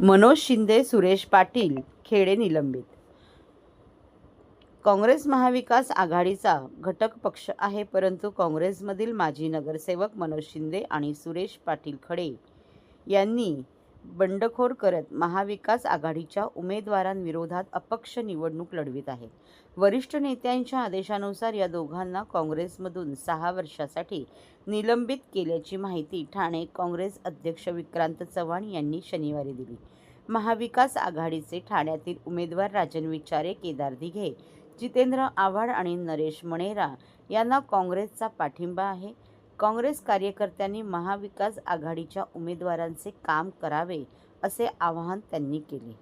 मनोज शिंदे सुरेश पाटील खेडे निलंबित. काँग्रेस महाविकास आघाडीचा घटक पक्ष आहे परंतु काँग्रेसमधील माजी नगरसेवक मनोज शिंदे आणि सुरेश पाटील खडे यांनी बंडखोर करत महाविकास आघाडीच्या उमेदवारांविरोधात अपक्ष निवडणूक लढवित आहेत वरिष्ठ नेत्यांच्या आदेशानुसार या दोघांना काँग्रेसमधून सहा वर्षासाठी निलंबित केल्याची माहिती ठाणे काँग्रेस अध्यक्ष विक्रांत चव्हाण यांनी शनिवारी दिली. महाविकास आघाडीचे ठाण्यातील उमेदवार राजन विचारे केदार दिघे जितेंद्र आव्हाड आणि नरेश मणेरा यांना काँग्रेसचा पाठिंबा आहे. काँग्रेस कार्यकर्त्यांनी महाविकास आघाडीच्या उमेदवारांचे काम करावे असे आवाहन त्यांनी केले.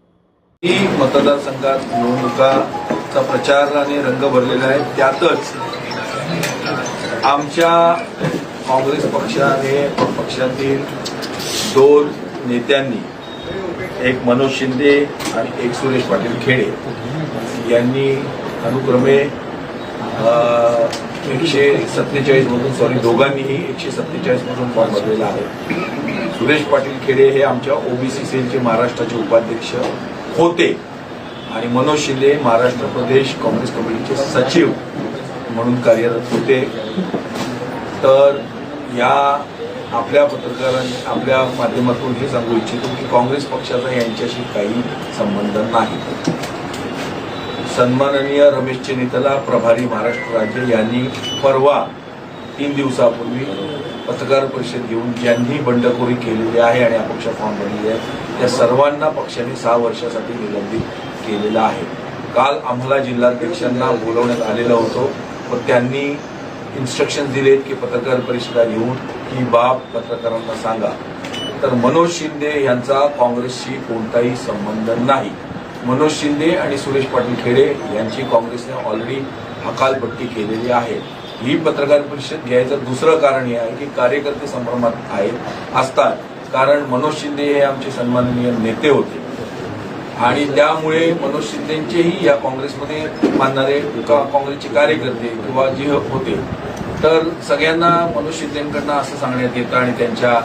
ही मतदारसंघात निवडणुकाचा प्रचाराने रंग भरलेला आहे. त्यातच आमच्या काँग्रेस पक्षाने पक्षातील दोन नेत्यांनी एक मनोज शिंदे आणि एक सुरेश पाटील खेडे यांनी अनुक्रमे एकशे सत्तेचाळीस मधून सॉरी दोघांनीही एकशे सत्तेचाळीस मधून फॉर्म भरलेला आहे. सुरेश पाटील खेडे हे आमच्या ओबीसी सेलचे महाराष्ट्राचे उपाध्यक्ष होते. आणि मनोज शिंदे महाराष्ट्र प्रदेश काँग्रेस कमिटीचे सचिव म्हणून कार्यरत होते. तर या आपल्या पत्रकारांनी आपल्या माध्यमातून हे सांगू इच्छितो की काँग्रेस पक्षाचा यांच्याशी काही संबंध नाही. सन्माननीय रमेश चेनितला प्रभारी महाराष्ट्र राज्य यांनी परवा तीन दिवसापूर्वी पत्रकार परिषद घेऊन ज्यांनी बंडखोरी केलेली आहे आणि अपक्ष फॉर्म भरली आहे त्या सर्वांना पक्षाने सहा वर्षासाठी निलंबित केलेलं आहे. काल आम्हाला जिल्हाध्यक्षांना बोलवण्यात आलेलं होतो व त्यांनी इन्स्ट्रक्शन दिलेत की पत्रकार परिषदा घेऊन ही बाब पत्रकारांना सांगा. तर मनोज शिंदे यांचा काँग्रेसशी कोणताही संबंध नाही. मनोज शिंदे आणि सुरेश पाटील खेडे यांची काँग्रेसने ऑलरेडी हकालपट्टी केलेली आहे. ही पत्रकार परिषद घ्यायचं दुसरं कारण हे आहे की कार्यकर्ते संभ्रमात आहेत असतात. कारण मनोज शिंदे हे आमचे सन्माननीय नेते होते. आणि त्यामुळे मनोज शिंदेचेही या काँग्रेसमध्ये मानणारे काँग्रेसचे कार्यकर्ते किंवा जे होते. तर सगळ्यांना मनोज शिंदेकडनं असं सांगण्यात येतं आणि त्यांच्या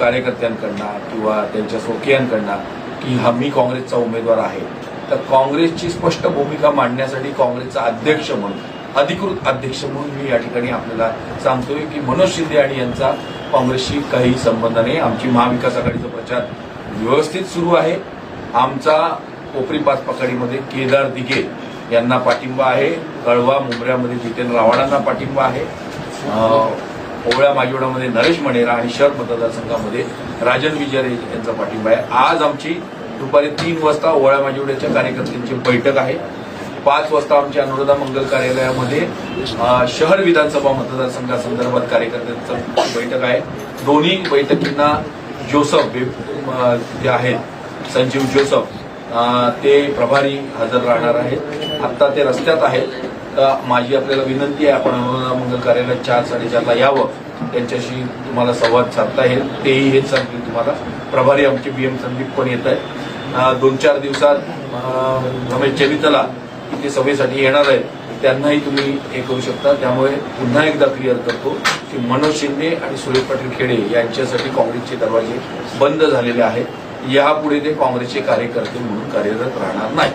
कार्यकर्त्यांकडनं किंवा त्यांच्या स्वकीयांकडनं की हा मी काँग्रेसचा उमेदवार आहे. तर काँग्रेसची स्पष्ट भूमिका मांडण्यासाठी काँग्रेसचा अध्यक्ष म्हणून अधिकृत अध्यक्ष म्हणून मी या ठिकाणी आपल्याला सांगतोय की मनोज शिंदे आणि यांचा काँग्रेसशी काही संबंध नाही. आमची महाविकास आघाडीचा प्रचार व्यवस्थित सुरू आहे. आमचा कोपरी पाच पकडीमध्ये केदार दिघे यांना पाठिंबा आहे. कळवा मुंबऱ्यामध्ये जितेंद्र आव्हाडांना पाठिंबा आहे. ओवळ्या माजिवडामध्ये नरेश मणेरा आणि शहर मतदारसंघामध्ये राजन विजय यांचा पाठिंबा आहे. आज आमची दुपारी तीन वाजता ओवळ्या माजिवड्याच्या कार्यकर्त्यांची बैठक आहे. पाच वाजता आमच्या अनुराधा मंगल कार्यालयामध्ये शहर विधानसभा मतदारसंघासंदर्भात कार्यकर्त्यांची बैठक आहे. दोन्ही बैठकींना जोसफ जे आहेत संजीव जोसफ ते प्रभारी हजर राहणार आहेत. आत्ता ते रस्त्यात आहेत. माझी आपल्याला विनंती आहे आपण अनुदान मंगल कार्यालयात चार साडेचारला यावं. त्यांच्याशी तुम्हाला संवाद साधता येईल. तेही हेच सांगतील तुम्हाला. प्रभारी आमचे बी एम संदीप पण येत आहेत. दोन चार दिवसात रमेश चरितला इथे सभेसाठी येणार आहेत. त्यांनाही तुम्ही हे करू शकता. त्यामुळे पुन्हा एकदा क्लिअर करतो की मनोज शिंदे आणि सुरेश पाटील खेडे यांच्यासाठी काँग्रेसचे दरवाजे बंद झालेले आहेत. यापुढे ते काँग्रेसचे कार्यकर्ते म्हणून कार्यरत राहणार नाही